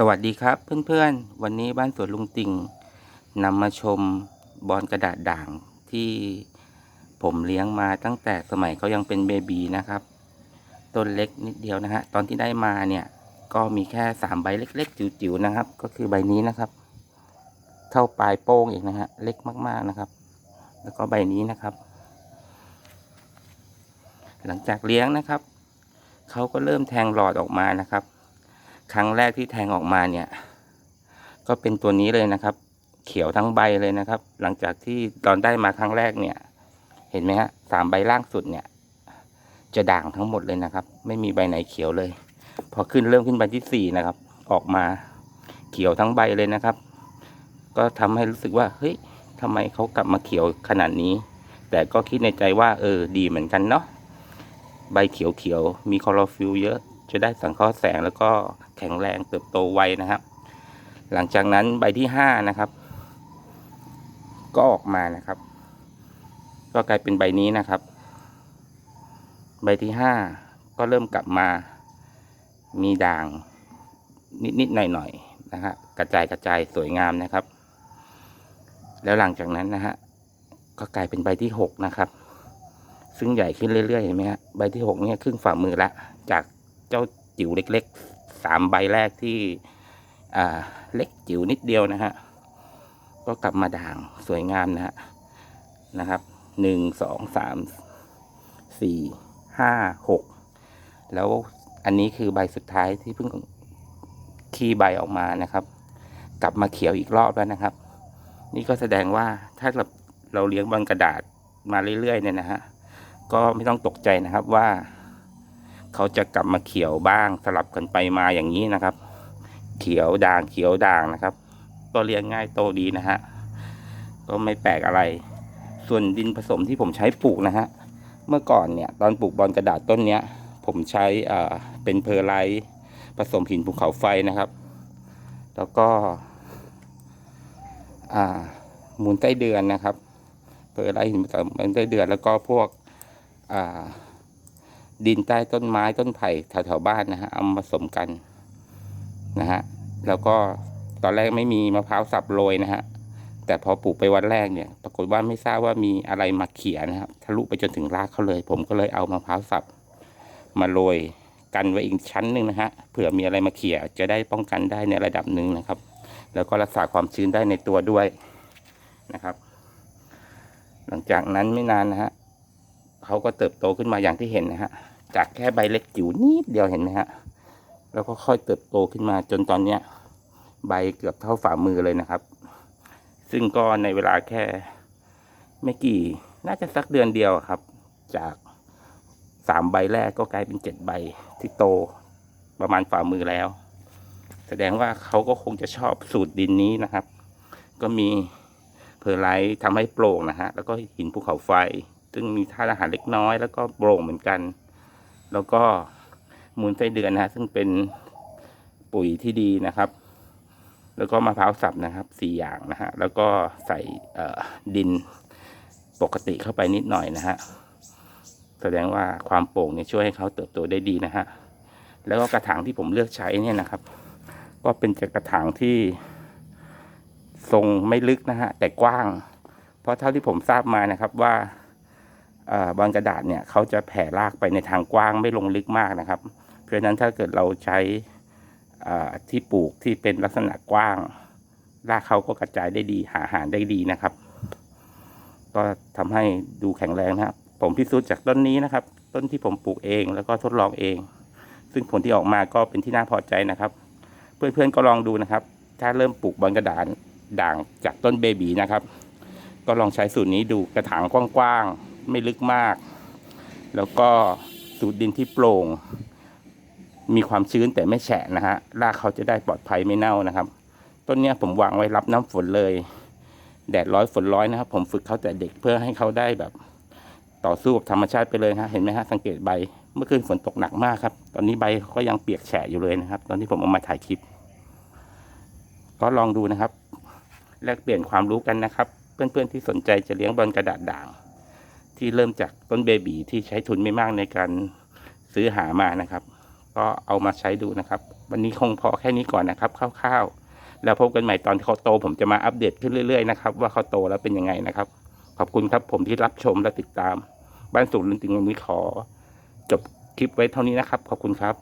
สวัสดีครับเพื่อนๆ วันนี้บ้านสวนลุงติ่งนำมาชมบอลกระดาษด่างที่ผมเลี้ยงมาตั้งแต่สมัยเขายังเป็นเบบีนะครับ ต้นเล็กนิดเดียวนะฮะ ตอนที่ได้มาเนี่ย ก็มีแค่สามใบเล็ก ๆ จิ๋วๆนะครับ ก็คือใบนี้นะครับ เท่าปลายโป้งเองนะฮะ เล็กมากๆนะครับ แล้วก็ใบนี้นะครับ หลังจากเลี้ยงนะครับ เขาก็เริ่มแทงหลอดออกมานะครับ ครั้งแรกที่แทงออกมาเนี่ย ก็เป็นตัวนี้เลยนะครับ เขียวทั้งใบเลยนะครับ หลังจากที่ตอนได้มาครั้งแรกเนี่ย เห็นไหมฮะสามใบล่างสุดเนี่ย จะด่างทั้งหมดเลยนะครับ ไม่มีใบไหนเขียวเลย พอขึ้นเริ่มขึ้นใบที่สี่นะครับ ออกมาเขียวทั้งใบเลยนะครับ ก็ทำให้รู้สึกว่าเฮ้ยทำไมเขากลับมาเขียวขนาดนี้ แต่ก็คิดในใจว่า เออ ดีเหมือนกันเนาะใบเขียวๆมีคลอโรฟิลเยอะ จะได้สังเคราะห์แสงแล้วก็แข็งแรงเติบโตไวนะครับ หลังจากนั้นใบที่ห้านะครับ ก็ออกมานะครับ ก็กลายเป็นใบนี้นะครับ ใบที่ห้าก็เริ่มกลับมา มีด่างนิดๆหน่อยๆนะฮะกระจายกระจายสวยงามนะครับ แล้วหลังจากนั้นนะฮะก็กลายเป็นใบที่หกนะครับ ซึ่งใหญ่ขึ้นเรื่อยๆเห็นไหมฮะใบที่หกเนี่ยครึ่งฝ่ามือละจาก เจ้าจิ๋วเล็กๆสามใบแรกที่อ่าเล็กจิ๋วนิดเดียวนะฮะ ก็กลับมาด่างสวยงามนะฮะ นะครับหนึ่งสองสามสี่ห้าหกแล้วอันนี้คือใบสุดท้ายที่เพิ่งขี้ใบออกมานะครับ กลับมาเขียวอีกรอบแล้วนะครับ นี่ก็แสดงว่าถ้าเราเราเลี้ยงบอลกระดาษมาเรื่อยๆเนี่ยนะฮะ ก็ไม่ต้องตกใจนะครับว่า เขาจะกลับมาเขียวบ้างสลับกันไปมาอย่างนี้นะครับ เขียวด่างเขียวด่างนะครับ ก็เลี้ยงง่ายโตดีนะฮะก็ไม่แปลกอะไร ส่วนดินผสมที่ผมใช้ปลูกนะฮะเมื่อก่อนเนี่ยตอนปลูกบอลกระดาษต้นเนี้ย ผมใช้อ่าเป็นเพอร์ไลท์ผสมหินภูเขาไฟนะครับ แล้วก็อ่ามูลไส้เดือนนะครับเพอร์ไลท์หินผสมมูลไส้เดือนแล้วก็พวกอ่า ดินใต้ต้นไม้ต้นไผ่แถวๆบ้านนะฮะเอามาผสมกันนะฮะแล้วก็ตอนแรกไม่มีมะพร้าวสับโรยนะฮะแต่พอปลูกไปวันแรกเนี่ย ปรากฏว่าไม่ทราบว่ามีอะไรมาเขี่ยนะครับทะลุไปจนถึงรากเขาเลย ผมก็เลยเอามะพร้าวสับมาโรยกันไว้อีกชั้นหนึ่งนะฮะเผื่อมีอะไรมาเขี่ยจะได้ป้องกันได้ในระดับหนึ่งนะครับ แล้วก็รักษาความชื้นได้ในตัวด้วยนะครับ หลังจากนั้นไม่นานนะฮะ เขาก็เติบโตขึ้นมาอย่างที่เห็นนะฮะ จากแค่ใบเล็กจิ๋วนิดเดียวเห็นไหมฮะ แล้วก็ค่อยเติบโตขึ้นมาจนตอนเนี้ยใบเกือบเท่าฝ่ามือเลยนะครับ ซึ่งก็ในเวลาแค่ไม่กี่น่าจะสักเดือนเดียวครับ จากสามใบแรกก็กลายเป็นเจ็ดใบที่โตประมาณฝ่ามือแล้ว แสดงว่าเขาก็คงจะชอบสูตรดินนี้นะครับ ก็มีเพอร์ไลท์ทำให้โปร่งนะฮะ แล้วก็หินภูเขาไฟ ซึ่งมีธาตุอาหารเล็กน้อย แล้วก็โปร่งเหมือนกัน แล้วก็มูลไส้เดือนนะฮะซึ่งเป็นปุ๋ยที่ดีนะครับ แล้วก็มะพร้าวสับนะครับสี่อย่างนะฮะแล้วก็ใส่ดินปกติเข้าไปนิดหน่อยนะฮะแสดงว่าความโปร่งเนี่ยช่วยให้เขาเติบโตได้ดีนะฮะแล้วก็กระถางที่ผมเลือกใช้เนี่ยนะครับ ก็เป็นจากกระถางที่ทรงไม่ลึกนะฮะแต่กว้าง เพราะเท่าที่ผมทราบมานะครับว่า บอลกระดาษเนี่ยเขาจะแผ่รากไปในทางกว้างไม่ลงลึกมากนะครับ เพราะฉะนั้นถ้าเกิดเราใช้ที่ปลูกที่เป็นลักษณะกว้าง รากเขาก็กระจายได้ดีหาอาหารได้ดีนะครับ ก็ทำให้ดูแข็งแรงนะครับ ผมพิสูจน์จากต้นนี้นะครับ ต้นที่ผมปลูกเองแล้วก็ทดลองเอง ซึ่งผลที่ออกมาก็เป็นที่น่าพอใจนะครับ เพื่อนๆก็ลองดูนะครับ ถ้าเริ่มปลูกบอลกระดาษด่างจากต้นเบบีนะครับ ก็ลองใช้สูตรนี้ดูกระถางกว้างๆ ไม่ลึกมาก แล้วก็สูตรดินที่โปร่ง มีความชื้นแต่ไม่แฉะนะฮะรากเขาจะได้ปลอดภัยไม่เน่านะครับ ต้นเนี้ยผมวางไว้รับน้ำฝนเลย แดดร้อยฝนร้อยนะครับ ผมฝึกเขาแต่เด็กเพื่อให้เขาได้แบบ ต่อสู้กับธรรมชาติไปเลยฮะเห็นไหมฮะสังเกตใบ เมื่อคืนฝนตกหนักมากครับ ตอนนี้ใบก็ยังเปียกแฉะอยู่เลยนะครับ ตอนที่ผมเอามาถ่ายคลิป ก็ลองดูนะครับแลกเปลี่ยนความรู้กันนะครับ เพื่อนๆที่สนใจจะเลี้ยงบอลกระดาษด่าง ที่เริ่มจากต้นเบบีที่ใช้ทุนไม่มากในการซื้อหามานะครับ ก็เอามาใช้ดูนะครับ วันนี้คงพอแค่นี้ก่อนนะครับคร่าวๆแล้วพบกันใหม่ตอนที่เขาโต ผมจะมาอัปเดตขึ้นเรื่อยๆนะครับว่าเขาโตแล้วเป็นยังไงนะครับ ขอบคุณครับผมที่รับชมและติดตาม บ้านสูงลินติงวันนี้ขอ จบคลิปไว้เท่านี้นะครับ ขอบคุณครับ